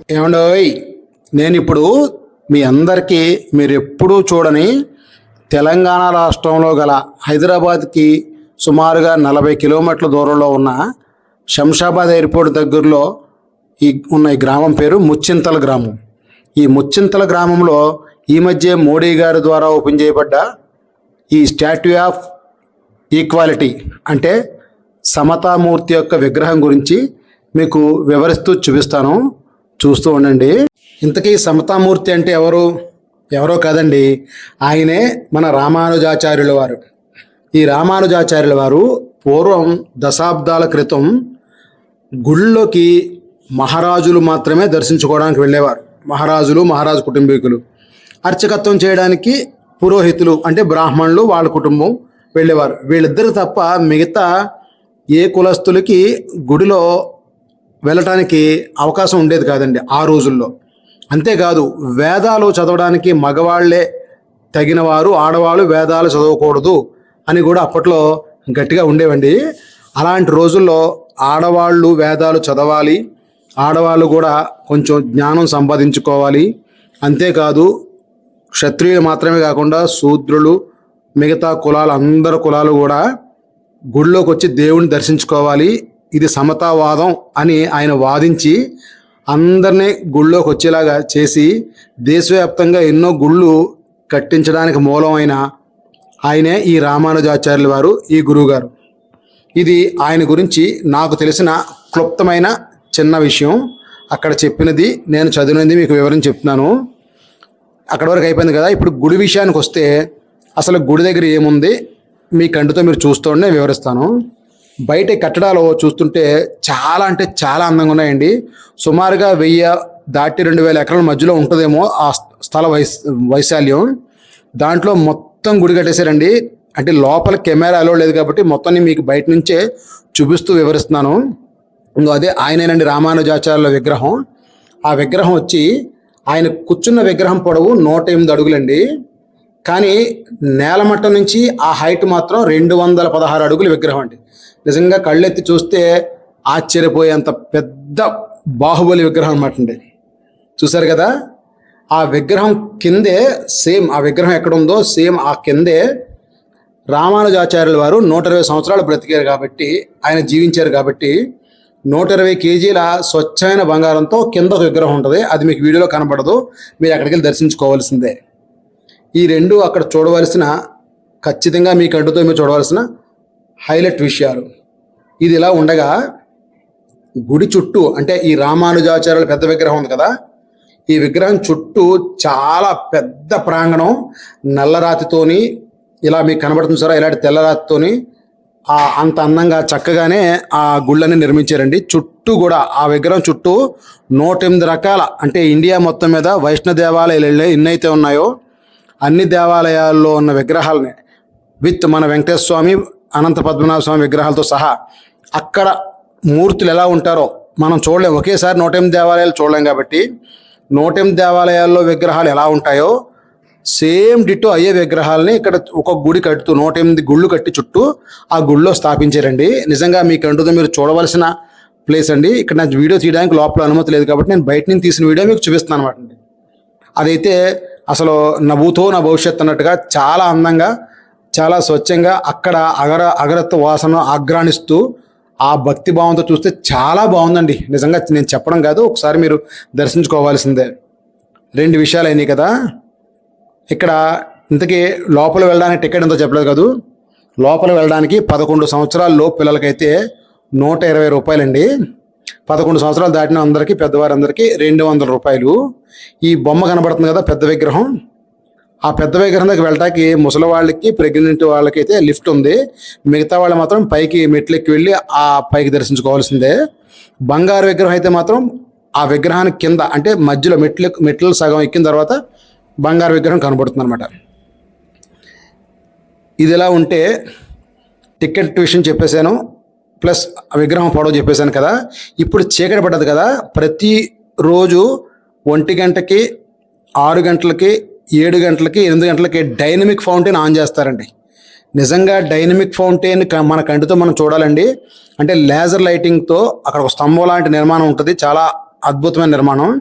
ఏమండోయ్ నేను ఇప్పుడు మీ అందరికీ మీరు ఎప్పుడూ చూడని తెలంగాణ రాష్ట్రంలో గల హైదరాబాద్కి సుమారుగా నలభై కిలోమీటర్ల దూరంలో ఉన్న శంషాబాద్ ఎయిర్పోర్ట్ దగ్గరలో ఈ ఉన్న ఈ గ్రామం పేరు ముచ్చింతల గ్రామం. ఈ ముచ్చింతల గ్రామంలో ఈ మధ్య మోడీ గారి ద్వారా ఓపెన్ చేయబడ్డ ఈ స్టాట్యూ ఆఫ్ ఈక్వాలిటీ అంటే సమతామూర్తి యొక్క విగ్రహం గురించి మీకు వివరిస్తూ చూపిస్తాను. చూస్తూ ఉండండి. ఇంతకీ సమతామూర్తి అంటే ఎవరు? ఎవరో కాదండి. ఆయనే మన రామానుజాచార్యుల వారు. ఈ రామానుజాచార్యుల వారు పూర్వం దశాబ్దాల క్రితం గుళ్ళోకి మహారాజులు మాత్రమే దర్శించుకోవడానికి వెళ్ళేవారు. మహారాజులు మహారాజు కుటుంబీకులు. అర్చకత్వం చేయడానికి పురోహితులు అంటే బ్రాహ్మణులు వాళ్ళ కుటుంబం వెళ్ళేవారు. వీళ్ళిద్దరు తప్ప మిగతా ఏ కులస్తులకి గుడిలో వెళ్ళటానికి అవకాశం ఉండేది కాదండి ఆ రోజుల్లో. అంతేకాదు వేదాలు చదవడానికి మగవాళ్ళే తగిన వారు ఆడవాళ్ళు వేదాలు చదవకూడదు అని కూడా అప్పట్లో గట్టిగా ఉండేవండి. అలాంటి రోజుల్లో ఆడవాళ్ళు వేదాలు చదవాలి ఆడవాళ్ళు కూడా కొంచెం జ్ఞానం సంపాదించుకోవాలి. అంతేకాదు క్షత్రియులు మాత్రమే కాకుండా శూద్రులు మిగతా కులాలు అందరు కులాలు కూడా గుడిలోకి వచ్చి దేవుణ్ణి దర్శించుకోవాలి. ఇది సమతావాదం అని ఆయన వాదించి అందరినీ గుళ్ళోకి వచ్చేలాగా చేసి దేశవ్యాప్తంగా ఎన్నో గుళ్ళు కట్టించడానికి మూలమైన ఆయనే ఈ రామానుజాచార్యుల వారు ఈ గురువుగారు. ఇది ఆయన గురించి నాకు తెలిసిన క్లుప్తమైన చిన్న విషయం. అక్కడ చెప్పినది నేను చదివినది మీకు వివరించి చెప్తున్నాను. అక్కడ వరకు అయిపోయింది కదా. ఇప్పుడు గుడి విషయానికి వస్తే అసలు గుడి దగ్గర ఏముంది? మీ కంటితో మీరు చూస్తుండే వివరిస్తాను. బయట కట్టడాలు చూస్తుంటే చాలా అంటే చాలా అందంగా ఉన్నాయండి. సుమారుగా వెయ్యి దాటి రెండు వేల ఎకరాల మధ్యలో ఉంటుందేమో ఆ స్థల వైస్ వైశాల్యం. దాంట్లో మొత్తం గుడి కట్టేశారండి. అంటే లోపల కెమెరా అలో లేదు కాబట్టి మొత్తాన్ని మీకు బయట నుంచే చూపిస్తూ వివరిస్తున్నాను. ఇంకో అదే ఆయనేనండి రామానుజాచార్యుల విగ్రహం. ఆ విగ్రహం వచ్చి ఆయన కూర్చున్న విగ్రహం పొడవు నూట ఎనిమిది అడుగులండి. కానీ నేలమట్టం నుంచి ఆ హైట్ మాత్రం రెండు వందల పదహారు అడుగుల విగ్రహం అండి. నిజంగా కళ్ళెత్తి చూస్తే ఆశ్చర్యపోయేంత పెద్ద బాహుబలి విగ్రహం అనమాట అండి. చూసారు కదా? ఆ విగ్రహం కిందే సేమ్ ఆ విగ్రహం ఎక్కడ ఉందో సేమ్ ఆ కిందే రామానుజాచార్యుల వారు నూట ఇరవై సంవత్సరాలు బ్రతికారు కాబట్టి ఆయన జీవించారు కాబట్టి నూట ఇరవై కేజీల స్వచ్ఛమైన బంగారంతో కింద ఒక విగ్రహం ఉంటుంది. అది మీకు వీడియోలో కనబడదు. మీరు అక్కడికి వెళ్ళి దర్శించుకోవాల్సిందే. ఈ రెండు అక్కడ చూడవలసిన ఖచ్చితంగా మీ కంటితో మీరు చూడవలసిన హైలైట్ విషయాలు. ఇది ఇలా ఉండగా గుడి చుట్టూ అంటే ఈ రామానుజాచార్యుల పెద్ద విగ్రహం ఉంది కదా ఈ విగ్రహం చుట్టూ చాలా పెద్ద ప్రాంగణం నల్లరాతితోని ఇలా మీకు కనబడుతుంది సార్ ఇలాంటి తెల్లరాతితోని ఆ అంత అందంగా చక్కగానే ఆ గుళ్ళని నిర్మించారండి. చుట్టూ కూడా ఆ విగ్రహం చుట్టూ నూట ఎనిమిది రకాల అంటే ఇండియా మొత్తం మీద వైష్ణవ దేవాలయాలు ఎన్నైతే ఉన్నాయో అన్ని దేవాలయాల్లో ఉన్న విగ్రహాలని విత్ మన వెంకటేశ్వర స్వామి అనంత పద్మనాభ స్వామి విగ్రహాలతో సహా అక్కడ మూర్తులు ఎలా ఉంటారో మనం చూడలేం. ఒకేసారి నూట ఎనిమిది దేవాలయాలు చూడలేం కాబట్టి నూట ఎనిమిది దేవాలయాల్లో విగ్రహాలు ఎలా ఉంటాయో సేమ్ డిటో అయ్యే విగ్రహాలని ఇక్కడ ఒక గుడి కట్టుతూ నూట ఎనిమిది గుళ్ళు కట్టి చుట్టూ ఆ గుళ్ళో స్థాపించారండి. నిజంగా మీ కంటుతో మీరు చూడవలసిన ప్లేస్ అండి. ఇక్కడ నా వీడియో తీయడానికి లోపల అనుమతి లేదు కాబట్టి నేను బయట నుంచి తీసిన వీడియో మీకు చూపిస్తున్నాను అనమాట అండి. అదైతే అసలు నవ్వుతో నా భవిష్యత్ అన్నట్టుగా చాలా అందంగా చాలా స్వచ్ఛంగా అక్కడ అగర అగరత్వ వాసన ఆగ్రాణిస్తూ ఆ భక్తి భావంతో చూస్తే చాలా బాగుందండి. నిజంగా నేను చెప్పడం కాదు ఒకసారి మీరు దర్శించుకోవాల్సిందే. రెండు విషయాలు అయినాయి కదా. ఇక్కడ ఇంతకీ లోపల వెళ్ళడానికి టికెట్ ఎంతో చెప్పలేదు కాదు. లోపల వెళ్ళడానికి పదకొండు సంవత్సరాల్లో పిల్లలకైతే నూట ఇరవై రూపాయలండి. పదకొండు సంవత్సరాలు దాటిన అందరికీ పెద్దవారందరికీ రెండు వందల రూపాయలు. ఈ బొమ్మ కనబడుతుంది కదా పెద్ద విగ్రహం. ఆ పెద్ద విగ్రహం దగ్గర వెళ్ళడానికి ముసలి వాళ్ళకి ప్రెగ్నెంట్ వాళ్ళకైతే లిఫ్ట్ ఉంది. మిగతా వాళ్ళు మాత్రం పైకి మెట్లెక్కి వెళ్ళి ఆ పైకి దర్శించుకోవాల్సిందే. బంగారు విగ్రహం అయితే మాత్రం ఆ విగ్రహానికి కింద అంటే మధ్యలో మెట్లు మెట్లు సగం ఎక్కిన తర్వాత బంగారు విగ్రహం కనబడుతుంది అనమాట ఇది ఎలా ఉంటే టికెట్ విషయం చెప్పేశాను ప్లస్ ఆ విగ్రహం పొడవు చెప్పేశాను కదా. ఇప్పుడు చీకటి పడ్డది కదా ప్రతి రోజు ఒంటి గంటకి ఆరు గంటలకి ఏడు గంటలకి ఎనిమిది గంటలకి డైనమిక్ ఫౌంటైన్ ఆన్ చేస్తారండి. నిజంగా డైనమిక్ ఫౌంటైన్ మన కంటితో మనం చూడాలండి. అంటే లేజర్ లైటింగ్తో అక్కడ ఒక స్తంభం లాంటి నిర్మాణం ఉంటుంది. చాలా అద్భుతమైన నిర్మాణం.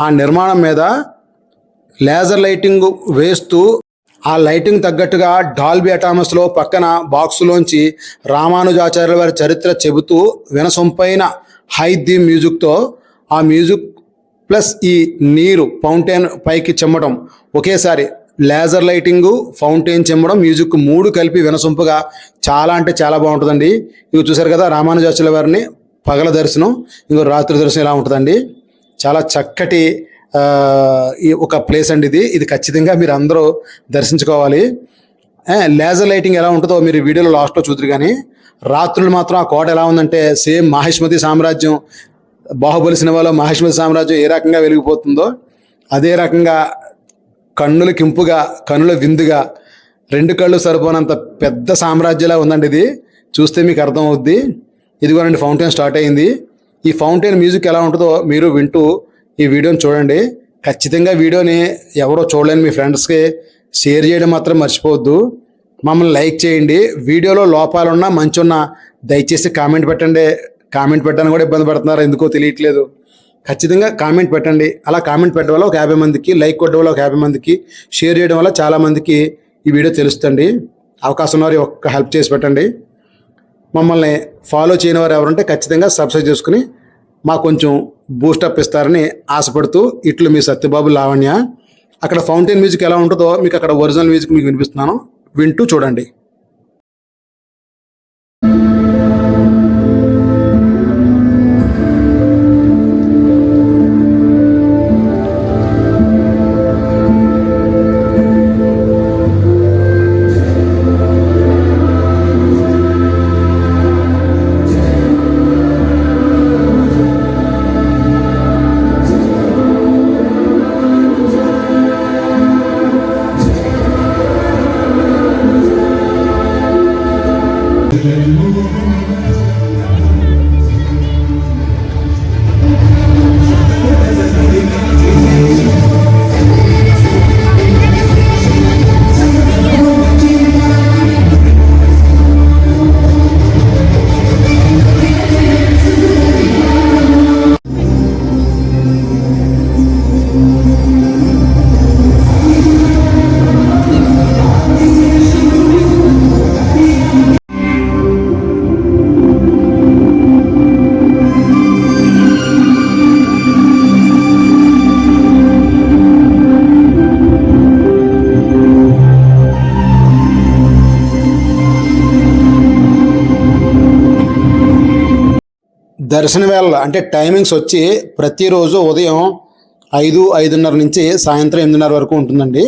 ఆ నిర్మాణం మీద లేజర్ లైటింగ్ వేస్తూ ఆ లైటింగ్ తగ్గట్టుగా డాల్బీ అటామస్లో పక్కన బాక్సులోంచి రామానుజాచార్యుల వారి చరిత్ర చెబుతూ వినసొంపైన హై ది మ్యూజిక్తో ఆ మ్యూజిక్ ప్లస్ ఈ నీరు ఫౌంటైన్ పైకి చెమ్మటం ఒకేసారి లేజర్ లైటింగు ఫౌంటైన్ చెమ్మడం మ్యూజిక్ మూడు కలిపి వినసొంపుగా చాలా అంటే చాలా బాగుంటుందండి. ఇవి చూసారు కదా రామానుజాచుల వారిని పగల దర్శనం ఇంకో రాత్రి దర్శనం ఇలా ఉంటుందండి. చాలా చక్కటి ఈ ఒక ప్లేస్ అండి ఇది. ఇది ఖచ్చితంగా మీరు అందరూ దర్శించుకోవాలి. లేజర్ లైటింగ్ ఎలా ఉంటుందో మీరు వీడియోలో లాస్ట్లో చూద్దరు కానీ రాత్రులు మాత్రం ఆ కోట ఎలా ఉందంటే సేమ్ మహేష్మతి సామ్రాజ్యం బాహుబలి సినిమాలో మహేష్మతి సామ్రాజ్యం ఏ రకంగా వెలిగిపోతుందో అదే రకంగా కన్నుల కింపుగా కన్నుల విందుగా రెండు కళ్ళు సరిపోనంత పెద్ద సామ్రాజ్యంలా ఉందండి ఇది. చూస్తే మీకు అర్థం అవుద్ది ఇదిగోనండి ఫౌంటైన్ స్టార్ట్ అయింది. ఈ ఫౌంటైన్ మ్యూజిక్ ఎలా ఉంటుందో మీరు వింటూ ఈ వీడియోని చూడండి. ఖచ్చితంగా వీడియోని ఎవరో చూడలేని మీ ఫ్రెండ్స్కి షేర్ చేయడం మాత్రం మర్చిపోవద్దు. మమ్మల్ని లైక్ చేయండి. వీడియోలో లోపాలున్నా మంచున్నా దయచేసి కామెంట్ పెట్టండి. కామెంట్ పెట్టడానికి కూడా ఇబ్బంది పడుతున్నారు. ఎందుకో తెలియట్లేదు. ఖచ్చితంగా కామెంట్ పెట్టండి. అలా కామెంట్ పెట్టడం వల్ల ఒక యాభై మందికి లైక్ కొట్టడం వల్ల ఒక యాభై మందికి షేర్ చేయడం వల్ల చాలామందికి ఈ వీడియో తెలుస్తుంది. అవకాశం ఉన్నవారు ఒక్క హెల్ప్ చేసి పెట్టండి. మమ్మల్ని ఫాలో చేయని వారు ఎవరుంటే ఖచ్చితంగా సబ్స్క్రైబ్ చేసుకుని మాకు కొంచెం బూస్టప్ ఇస్తారని ఆశపడుతూ ఇట్లు మీ సత్యబాబు లావణ్య. అక్కడ ఫౌంటైన్ మ్యూజిక్ ఎలా ఉంటుందో మీకు అక్కడ ఒరిజినల్ మ్యూజిక్ మీకు వినిపిస్తున్నాను. వింటూ చూడండి. దర్శన వేళ అంటే టైమింగ్స్ వచ్చి ప్రతిరోజు ఉదయం ఐదు ఐదున్నర నుంచి సాయంత్రం ఎనిమిదిన్నర వరకు ఉంటుందండి.